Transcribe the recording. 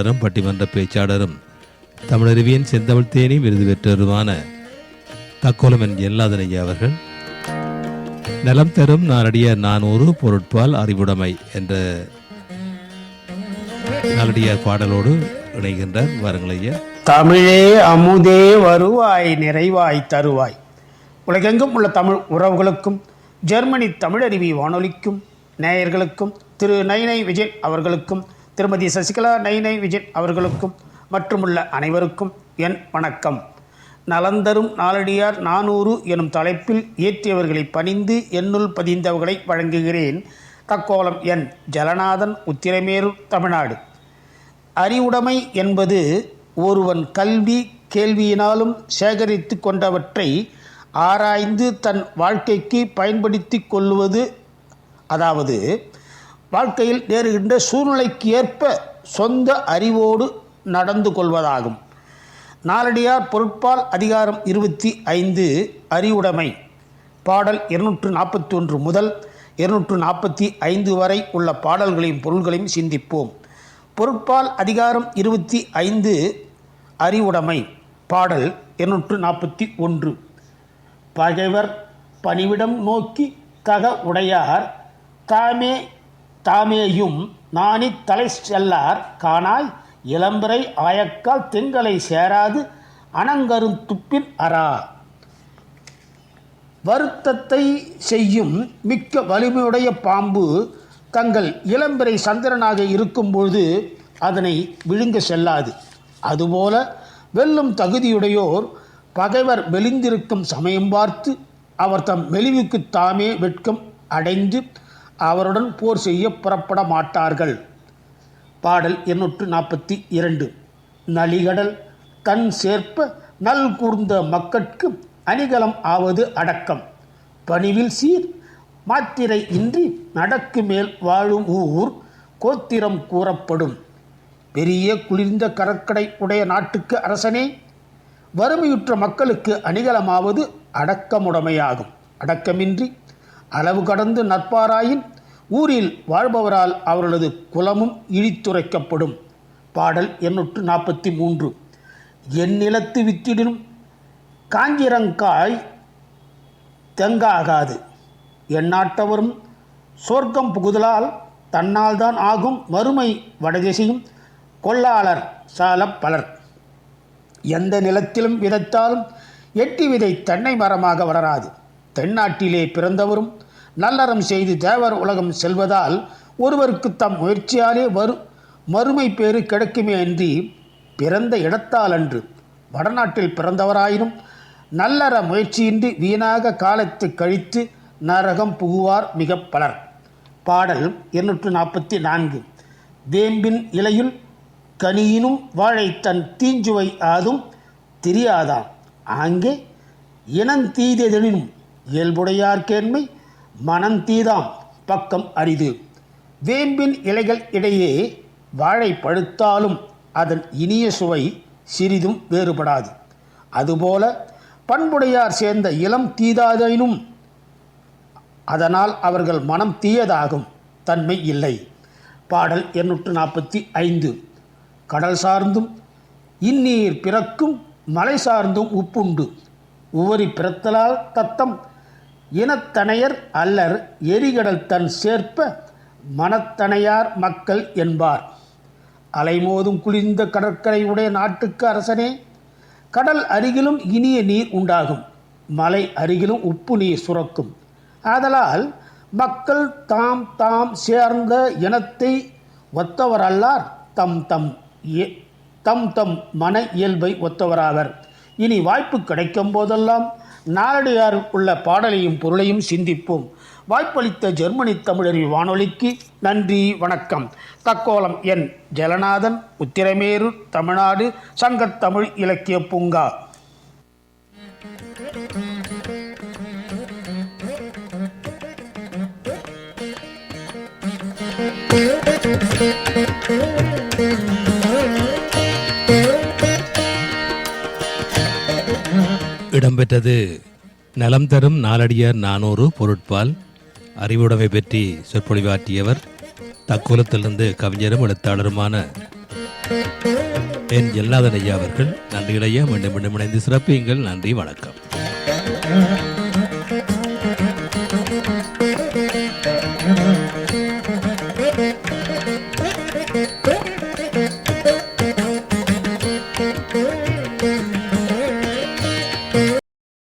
பேச்சாளரும் பட்டிமன்ற பேச்சாளரும் தமிழருவியின் செந்தமிழ் தேனி விருது பெற்றவருமான தக்கோலம் என் ஐயா அவர்கள். நலம் தரும் நாளடிய நானூறு பொருட்பால் அறிவுடைமை என்ற நாளடியார் பாடலோடு இணைகின்றார். வாருங்கள் தமிழே அமுதே வருவாய் நிறைவாய் தருவாய். உலகெங்கும் உள்ள தமிழ் உறவுகளுக்கும் ஜெர்மனி தமிழருவி வானொலிக்கும் நேயர்களுக்கும் திரு நைனை விஜய் அவர்களுக்கும் திருமதி சசிகலா நைனை விஜய் அவர்களுக்கும் மற்றுமுள்ள அனைவருக்கும் என் வணக்கம். நலந்தரும் நாளடியார் நானூறு எனும் தலைப்பில் இயற்றியவர்களை பணிந்து என்னுள் பதிந்தவர்களை வழங்குகிறேன். தக்கோலம் என் ஜலநாதன் உத்திரமேரூர் தமிழ்நாடு. அறிவுடைமை என்பது ஒருவன் கல்வி கேள்வியினாலும் சேகரித்து கொண்டவற்றை ஆராய்ந்து தன் வாழ்க்கைக்கு பயன்படுத்தி கொள்வது அதாவது வாழ்க்கையில் நேருகின்ற சூழ்நிலைக்கு ஏற்ப சொந்த அறிவோடு நடந்து கொள்வதாகும். நாலடியார் பொருட்பால் அதிகாரம் இருபத்தி ஐந்து அறிவுடைமை. பாடல் இருநூற்று நாற்பத்தி ஒன்று முதல் இருநூற்று நாற்பத்தி ஐந்து வரை உள்ள பாடல்களையும் பொருள்களையும் சிந்திப்போம். பொருட்பால் அதிகாரம் இருபத்தி ஐந்து அறிவுடைமை. பாடல் இருநூற்று நாற்பத்தி ஒன்று. பகைவர் பணிவிடம் நோக்கி தக உடையார் தாமே தாமேயும் நாணி தலை செல்லார் காணாய் இளம்பிறை ஆயக்கால் தெங்களை சேராது அணங்கருந்துப்பின் அரா வருத்தத்தை செய்யும் மிக்க வலிமையுடைய பாம்பு தங்கள் இளம்பிறை சந்திரனாக இருக்கும்பொழுது அதனை விழுங்க செல்லாது. அதுபோல வெல்லும் தகுதியுடையோர் பகைவர் மெலிந்திருக்கும் சமயம் பார்த்து அவர் தம் மெலிவுக்கு தாமே வெட்கம் அடைந்து அவருடன் போர் செய்ய புறப்பட மாட்டார்கள். பாடல் எண்ணூற்று நாற்பத்தி இரண்டு. நலிகடல் தன் சேர்ப்ப நல் கூர்ந்த மக்கட்கு அணிகலம் ஆவது அடக்கம். பணிவில் சீர் மாத்திரை இன்றி நடக்கு மேல் வாழும் ஊர் கோத்திரம் கூறப்படும். பெரிய குளிர்ந்த கடற்கடை உடைய நாட்டுக்கு அரசனே வறுமையுற்ற மக்களுக்கு அணிகலமாவது அடக்கமுடைமையாகும். அடக்கமின்றி அளவு கடந்து நட்பாராயின் ஊரில் வாழ்பவரால் அவர்களது குலமும் இழித்துரைக்கப்படும். பாடல் எண்ணூற்று நாற்பத்தி மூன்று. என் நிலத்து வித்திடும் காஞ்சிரங்காய் தெங்காகாது. எந்நாட்டவரும் சொர்க்கம் புகுதலால் தன்னால்தான் ஆகும் வறுமை வடதிசையும் கொல்லாளர் சால பலர். எந்த நிலத்திலும் விதைத்தாலும் எட்டி விதை தென்னை மரமாக வளராது. தென்னாட்டிலே பிறந்தவரும் நல்லறம் செய்து தேவர் உலகம் செல்வதால் ஒருவருக்கு தம் முயற்சியாலே வரு மறுமை பேறு கிடைக்குமே அன்றி பிறந்த இடத்தால் அன்று வடநாட்டில் பிறந்தவராயினும் நல்லற முயற்சியின்றி வீணாக காலத்து கழித்து நரகம் புகுவார் மிக பலர். பாடல் இருநூற்று நாற்பத்தி நான்கு. வேம்பின் இலையுள் கனியினும் வாழை தன் தீஞ்சுவை ஆதும் தெரியாதாம். ஆங்கே இயல்புடையார்க்கேண்மை மனம் மனந்தீதாம் பக்கம் அரிது. வேம்பின் இலைகள் இடையே வாழை பழுத்தாலும் அதன் இனிய சுவை சிறிதும் வேறுபடாது. அதுபோல பண்புடையார் சேர்ந்த இளம் தீதாதெனும் அதனால் அவர்கள் மனம் தீயதாகும் தன்மை இல்லை. பாடல் எண்ணூற்று நாற்பத்தி ஐந்து. கடல் சார்ந்தும் இந்நீர் பிறக்கும் மலை சார்ந்தும் உப்புண்டு. உவரி பிறத்தலால் தத்தம் இனத்தனையர் அல்லர் எரிகடல் தன் சேர்ப்ப மனத்தனையார் மக்கள் என்பார். அலைமோதும் குளிர்ந்த கடற்கரை உடைய நாட்டுக்கு அரசனே கடல் அருகிலும் இனிய நீர் உண்டாகும். மலை அருகிலும் உப்பு நீர் சுரக்கும். ஆதலால் மக்கள் தாம் தாம் சேர்ந்த இனத்தை ஒத்தவரல்லார் தம் தம் தம் தம் மன இயல்பை ஒத்தவராவர். இனி வாய்ப்பு கிடைக்கும் போதெல்லாம் நாளடியார் உள்ள பாடலையும் பொருளையும் சிந்திப்போம். வாய்ப்பளித்த ஜெர்மனி தமிழறி வானொலிக்கு நன்றி வணக்கம். தக்கோலம் என். ஜலநாதன் உத்திரமேரு தமிழ்நாடு சங்கத்தமிழ் இலக்கிய பூங்கா. இடம்பெற்றது. நலம் தரும் நாலடியார் நானூறு பொருட்பால். அறிவுடைமை பற்றி சொற்பொழிவாற்றியவர் தக்கோலத்திலிருந்து கவிஞரும் எழுத்தாளருமான என் எல்லாதன் ஐயா அவர்கள். நன்றி மீண்டும் மீண்டும் இணைந்து சிறப்பியுங்கள். நன்றி வணக்கம்.